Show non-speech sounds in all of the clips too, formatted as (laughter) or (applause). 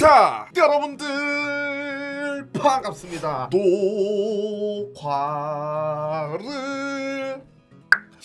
자, 여러분들 반갑습니다. 녹화를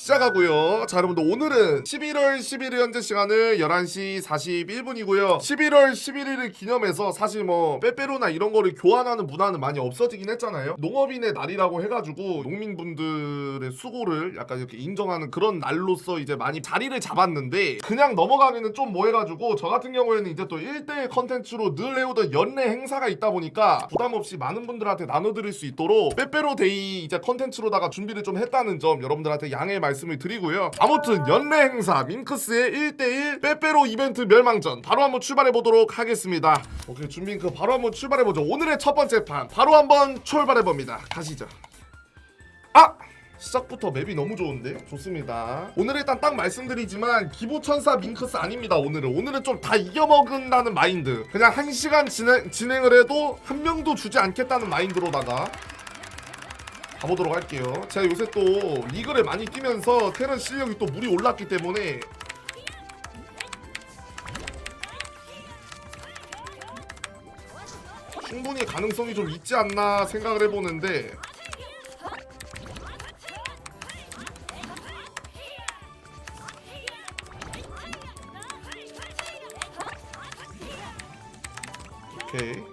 시작하고요. 자, 여러분들 오늘은 11월 11일 현재 시간은 11시 41분이고요. 11월 11일을 기념해서 사실 뭐 빼빼로나 이런 거를 교환하는 문화는 많이 없어지긴 했잖아요. 농업인의 날이라고 해가지고 농민분들의 수고를 약간 이렇게 인정하는 그런 날로서 이제 많이 자리를 잡았는데 그냥 넘어가기는 좀 뭐 해가지고 저 같은 경우에는 이제 또 1대1 컨텐츠로 늘 해오던 연례 행사가 있다 보니까 부담 없이 많은 분들한테 나눠드릴 수 있도록 빼빼로 데이 이제 컨텐츠로다가 준비를 좀 했다는 점 여러분들한테 양해 말씀 을 드리고요. 아무튼 연례 행사 밍크스의 1대1 빼빼로 이벤트 멸망전 바로 한번 출발해 보도록 하겠습니다. 오케이 준밍크 바로 한번 출발해 보죠. 오늘의 첫 번째 판 바로 한번 출발해 봅니다. 가시죠. 아! 시작부터 맵이 너무 좋은데? 좋습니다. 오늘 일단 딱 말씀드리지만 기보천사 밍크스 아닙니다. 오늘은 오늘은 좀 다 이겨먹은다는 마인드. 그냥 한 시간 진행, 진행을 해도 한 명도 주지 않겠다는 마인드로다가 가보도록 할게요. 제가 요새 또 리그를 많이 뛰면서 테란 실력이 또 물이 올랐기 때문에 충분히 가능성이 좀 있지 않나 생각을 해보는데 오케이.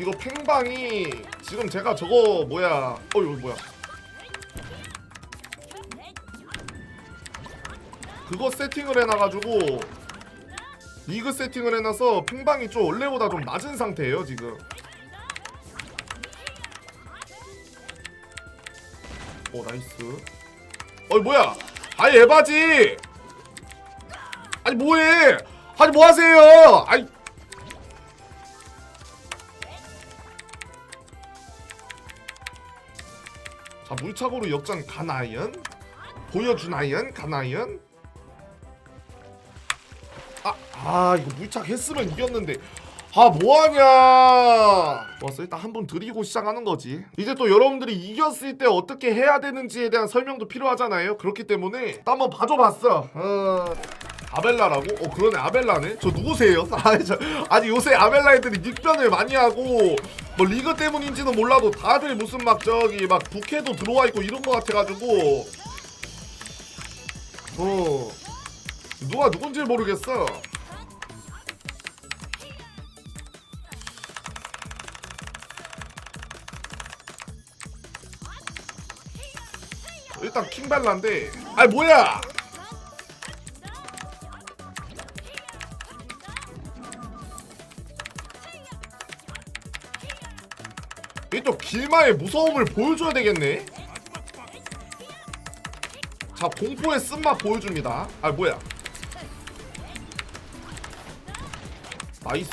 이거 팽방이 지금 제가 저거 뭐야? 어 이거 뭐야? 그거 세팅을 해놔가지고 리그 세팅을 해놔서 팽방이 좀 원래보다 좀 낮은 상태예요 지금. 오 나이스. 어이 뭐야? 아이 에바지! 아니 뭐해? 아니 뭐하세요? 아이 자 물차고로 역전 가나이언. 보여주나이언 가나이언. 아, 아 이거 물착 했으면 이겼는데. 아 뭐하냐. 왔어. 일단 한 번 드리고 시작하는 거지. 이제 또 여러분들이 이겼을 때 어떻게 해야 되는지에 대한 설명도 필요하잖아요. 그렇기 때문에 또 한번 봐줘봤어. 어... 아벨라라고? 어 그러네. 아벨라네. 저 누구세요? (laughs) 아니, 저, 아니 요새 아벨라 애들이 닉변을 많이 하고 뭐 리그 때문인지는 몰라도 다들 무슨 막 저기 막 부캐도 들어와 있고 이런 거 같아가지고. 어. 누가 누군지 모르겠어. 일단 킹발라인데. 아니 뭐야 이또 길마의 무서움을 보여줘야 되겠네. 자 공포의 쓴맛 보여줍니다. 아 뭐야? 나이스.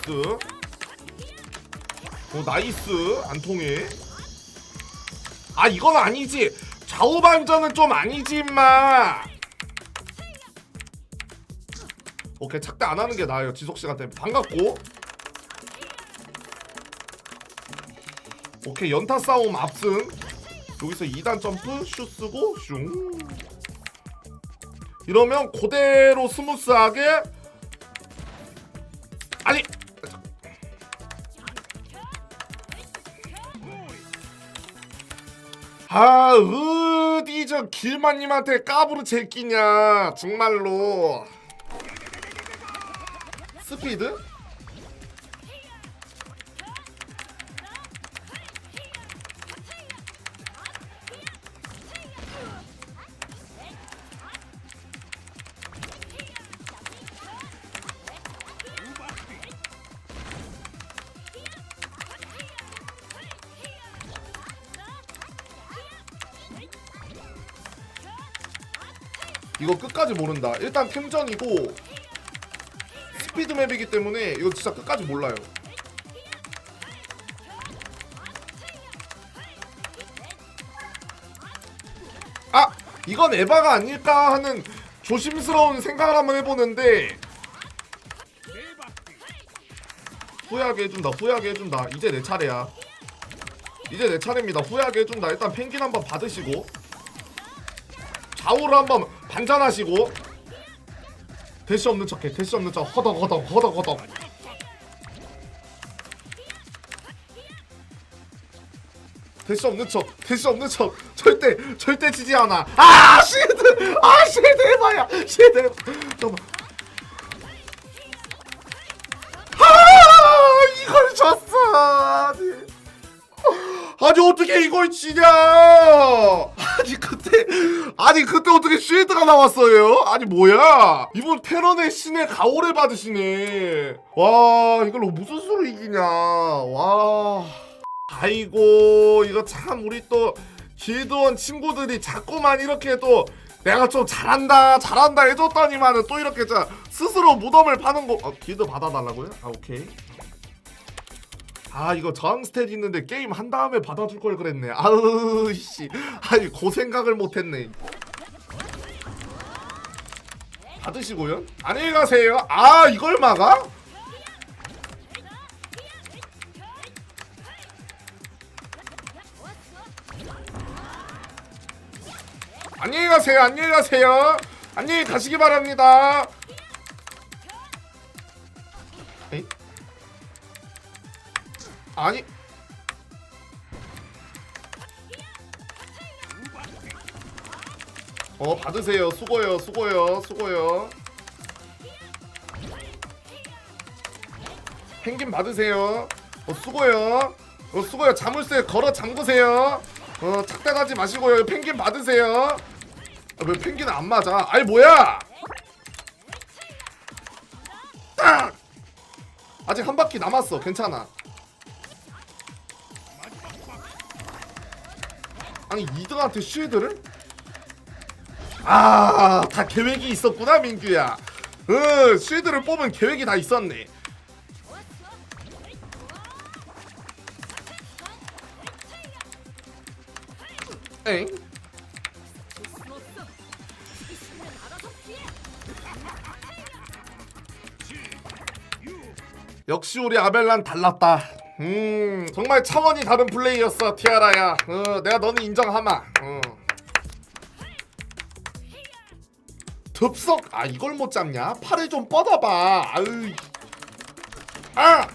오 나이스. 안 통해. 아 이건 아니지. 좌우 반전은 좀 아니지 임마. 오케이 착대 안 하는 게 나아요 지속 시간 때문에 반갑고 오케이 연타 싸움 압승. 여기서 2단 점프 슛 쓰고 슝. 이러면 그대로 스무스하게. 아니! 아 어디 저 길마님한테 까부르 제끼냐 정말로. 스피드? 이거 끝까지 모른다. 일단 템전이고 스피드 맵이기 때문에 이거 진짜 끝까지 몰라요. 아 이건 에바가 아닐까 하는 조심스러운 생각을 한번 해보는데 후회하게 해준다. 후회하게 해준다. 이제 내 차례야. 이제 내 차례입니다. 후회하게 해준다. 일단 펭귄 한번 받으시고 좌우로 한번 반전하시고. 대시 없는 척해 대시 없는 척. 허덕 허덕 허덕 허덕. 대시 없는 척 대시 없는 척. 절대 절대 지지 않아. 아 시드 아 시드 해봐야. 해봐 잠깐만. 아 이걸 졌어. 아니 어떻게 이걸 지냐 아니 그때 아니 그때 어떻게 쉴드가 나왔어요? 아니 뭐야? 이분 테런의 신의 가오를 받으시네. 와 이걸로 무슨 수로 이기냐? 와. 아이고 이거 참 우리 또 길드원 친구들이 자꾸만 이렇게 또 내가 좀 잘한다 잘한다 해줬더니만은 또 이렇게 자 스스로 무덤을 파는 거 어, 길드 받아달라고요? 아 오케이 아 이거 저항 스탯 있는데 게임 한 다음에 받아줄 걸 그랬네. 아으 씨. 아니 그 생각을 못했네. 받으시고요. 안녕히 가세요. 아 이걸 막아? 안녕히 가세요. 안녕히 가세요. 안녕히 가시기 바랍니다 아니. 어 받으세요. 수고요. 수고요. 수고요. 펭귄 받으세요. 어 수고요. 어 수고요. 자물쇠 걸어 잠그세요. 어 착각하지 마시고요. 펭귄 받으세요. 아, 왜 펭귄은 안 맞아? 아이 뭐야? 딱! 아직 한 바퀴 남았어. 괜찮아 아니 2등한테 쉴드를? 아, 다 계획이 있었구나, 민규야. 응, 쉴드를 뽑은 계획이 다 있었네. 엥? 역시 우리 아벨란 달랐다. 음, 정말 차원이 다른 플레이였어, 티아라야. 어, 내가 너는 인정하마. 어. 덥석 아 이걸 못 잡냐? 팔을 좀 뻗어봐. 아유. 아.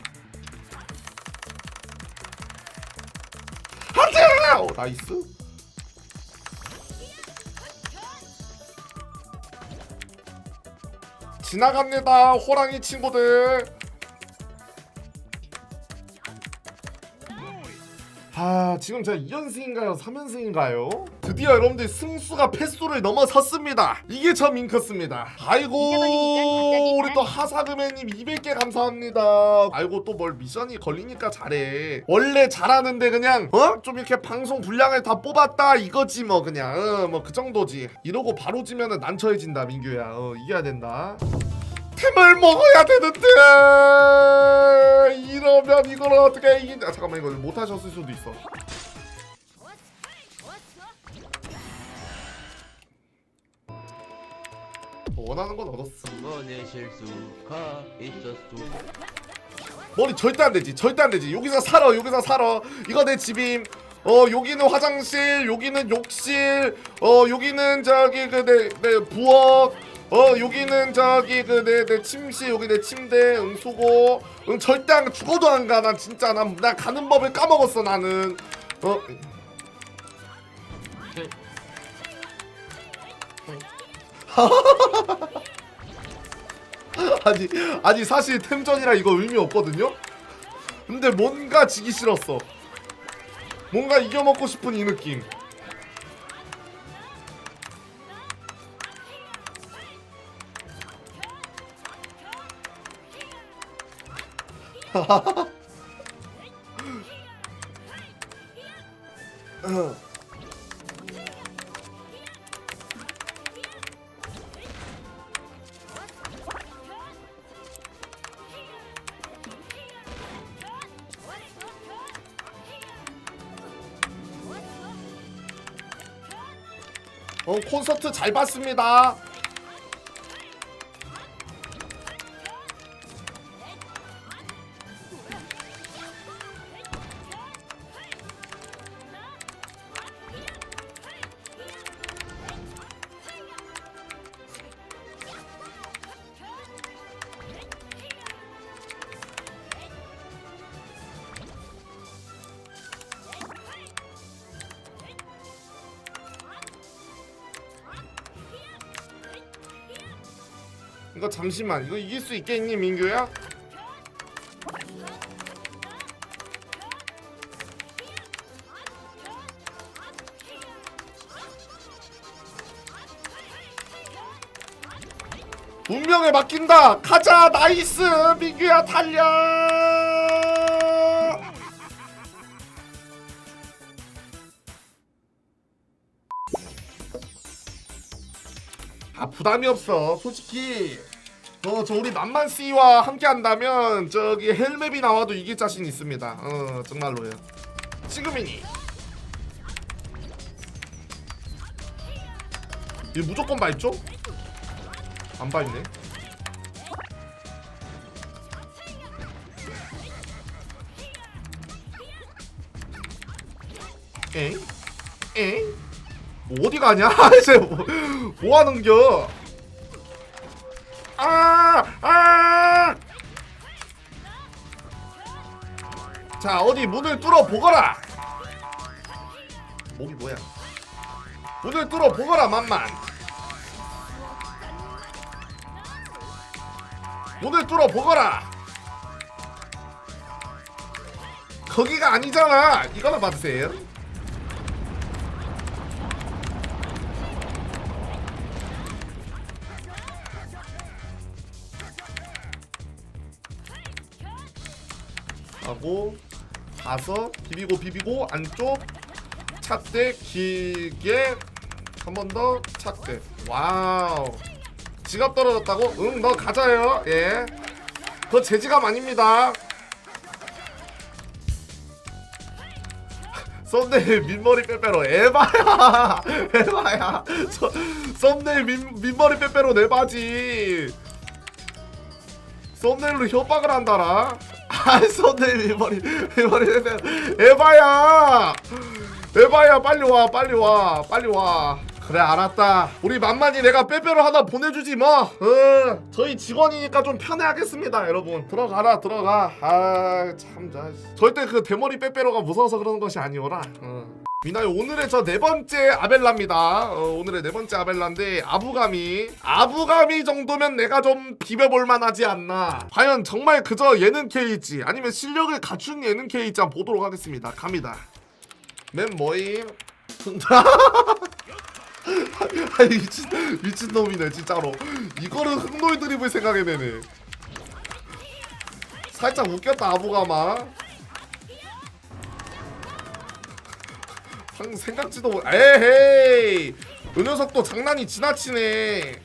하자. 오 나이스. 지나갑니다, 호랑이 친구들. 아 지금 제가 2연승인가요? 3연승인가요? 드디어 여러분들 승수가 패수를 넘어섰습니다. 이게 저 밍크스입니다. 아이고 우리 또 하사금해님 200개 감사합니다. 아이고 또 뭘 미션이 걸리니까 잘해. 원래 잘하는데 그냥 어? 좀 이렇게 방송 분량을 다 뽑았다 이거지 뭐 그냥. 어, 뭐그 정도지. 이러고 바로 지면은 난처해진다 민규야. 어 이겨야 된다 템을 먹어야 되는데! 이러면 이걸 어떻게 이긴다 아, 잠깐만 이거 못 하셨을 수도 있어. 원하는 건 얻었어. 머리 절대 안 되지 절대 안 되지. 여기서 살아 여기서 살아. 이거 내 집임. 어 여기는 화장실 여기는 욕실. 어 여기는 저기 그내내 부엌 어 여기는 저기 그 내 내 침실 여기 내 침대 응 수고 응 절대 안 가. 죽어도 안 가 난 진짜 난, 나 가는 법을 까먹었어 나는 어 (laughs) 아니 아니 사실 템전이라 이거 의미 없거든요. 근데 뭔가 지기 싫었어. 뭔가 이겨먹고 싶은 이 느낌. 어 콘서트 잘 봤습니다. 이거 잠시만. 이거 이길 수 있겠니 민규야? 운명에 맡긴다. 가자 나이스 민규야 달려! 아 부담이 없어. 솔직히 어, 저 우리 만만 씨와 함께 한다면 저기 헬맵이 나와도 이길 자신 있습니다 어 정말로요 지금이니 이 무조건 밟죠? 안 밟네 엥? 엥? 뭐 어디 가냐? (laughs) 이제 뭐, 뭐 하는겨? 아! 아! 자, 어디 문을 뚫어 보거라. 목이 뭐야? 문을 뚫어 보거라, 만만. 문을 뚫어 보거라. 거기가 아니잖아. 이거나 받으세요. 하고 가서 비비고 비비고 안쪽 착대 길게 한 번 더 착대. 와우. 지갑 떨어졌다고? 응 너 가자요. 예. 그거 제 지갑 아닙니다. (laughs) 썸네일 민머리 빼빼로 에바야. (laughs) 에바야. 저, 썸네일 민, 민머리 빼빼로 내 바지. 썸네일로 협박을 한다라 아 썸네일 민머리 민머리 빼빼로 에바야! 에바야 빨리 와 빨리 와 빨리 와. 그래 알았다. 우리 만만히 내가 빼빼로 하나 보내주지 뭐. 어, 저희 직원이니까 좀 편해하겠습니다 여러분. 들어가라 들어가. 아참 절대 그 대머리 빼빼로가 무서워서 그러는 것이 아니오라. 어. 미나요 오늘의 저 네 번째 아벨라입니다. 어, 오늘의 네 번째 아벨라인데 아부가미 아부가미 정도면 내가 좀 비벼볼 만하지 않나. 과연 정말 그저 예능 K일지? 아니면 실력을 갖춘 예능 K일지 한번 보도록 하겠습니다. 갑니다. 맨 뭐임? (laughs) 아니 미친 미친 놈이네 진짜로. 이거를 흑노이 드립을 생각해내네. 살짝 웃겼다 아부가마 상 생각지도 못 에헤이 이 녀석도 장난이 지나치네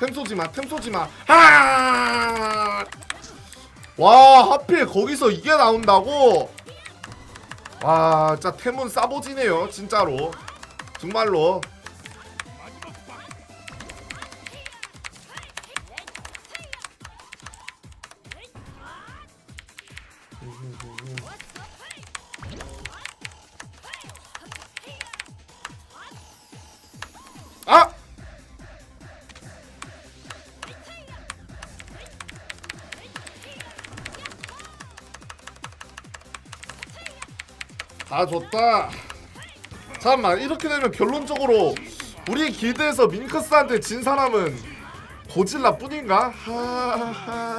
템 쏘지마 템 쏘지마 하! 와 하필 거기서 이게 나온다고? 와 진짜 템은 싸보지네요 진짜로 정말로 아! 다 줬다. 잠깐만 이렇게 되면 결론적으로 우리 길드에서 밍크스한테 진 사람은 고질라 뿐인가? 하하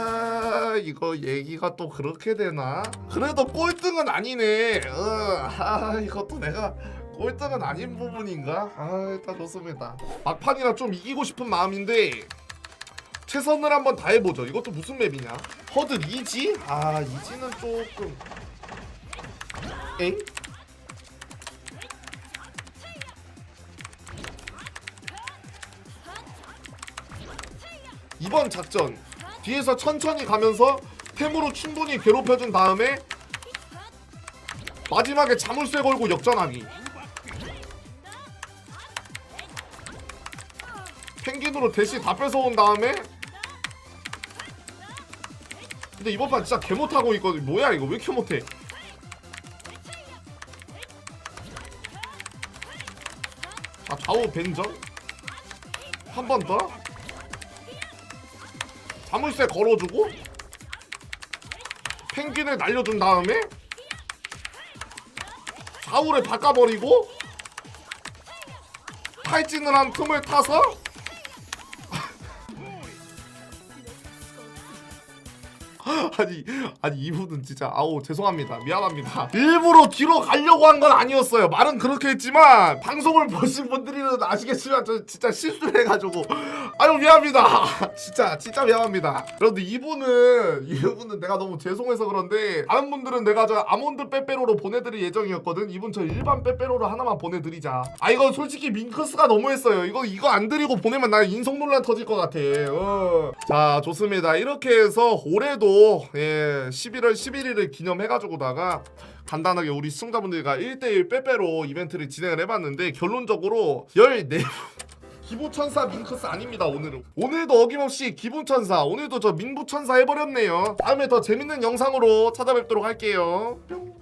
이거 얘기가 또 그렇게 되나? 그래도 꼴등은 아니네. 어, 하 이것도 내가 꼴등은 아닌 부분인가? 아 일단 좋습니다. 막판이라 좀 이기고 싶은 마음인데 최선을 한번 다해보죠. 이것도 무슨 맵이냐? 허드 이지? 아 이지는 조금 엥? 이번 작전. 뒤에서 천천히 가면서 템으로 충분히 괴롭혀준 다음에 마지막에 자물쇠 걸고 역전하기. 펭귄으로 대시 다 뺏어온 다음에 근데 이번 판 진짜 개 못하고 있거든. 뭐야 이거 왜 이렇게 못해? 자 좌우 벤전? 한번 더. 자물쇠 걸어주고 펭귄을 날려준 다음에 좌우를 바꿔버리고 탈진을 한 틈을 타서 (laughs) 아니 아니 이분은 진짜 아우 죄송합니다. 미안합니다. 일부러 뒤로 가려고 한 건 아니었어요. 말은 그렇게 했지만 방송을 (laughs) 보신 분들은 아시겠지만 저 진짜 실수를 해가지고. 아유 미안합니다. (laughs) 진짜 진짜 미안합니다. 그런데 이분은 이분은 내가 너무 죄송해서 그런데 다른 분들은 내가 저 아몬드 빼빼로로 보내드릴 예정이었거든. 이분 저 일반 빼빼로로 하나만 보내드리자. 아 이거 솔직히 밍크스가 너무했어요. 이거 이거 안 드리고 보내면 나 인성 논란 터질 것 같아. 어. 자 좋습니다. 이렇게 해서 올해도 예 11월 11일을 기념해가지고다가 간단하게 우리 시청자분들과 1대1 빼빼로 이벤트를 진행을 해봤는데 결론적으로 14 (laughs) 기부천사 밍크스 아닙니다 오늘은. 오늘도 어김없이 기부천사. 오늘도 저 민부천사 해버렸네요. 다음에 더 재밌는 영상으로 찾아뵙도록 할게요. 뿅.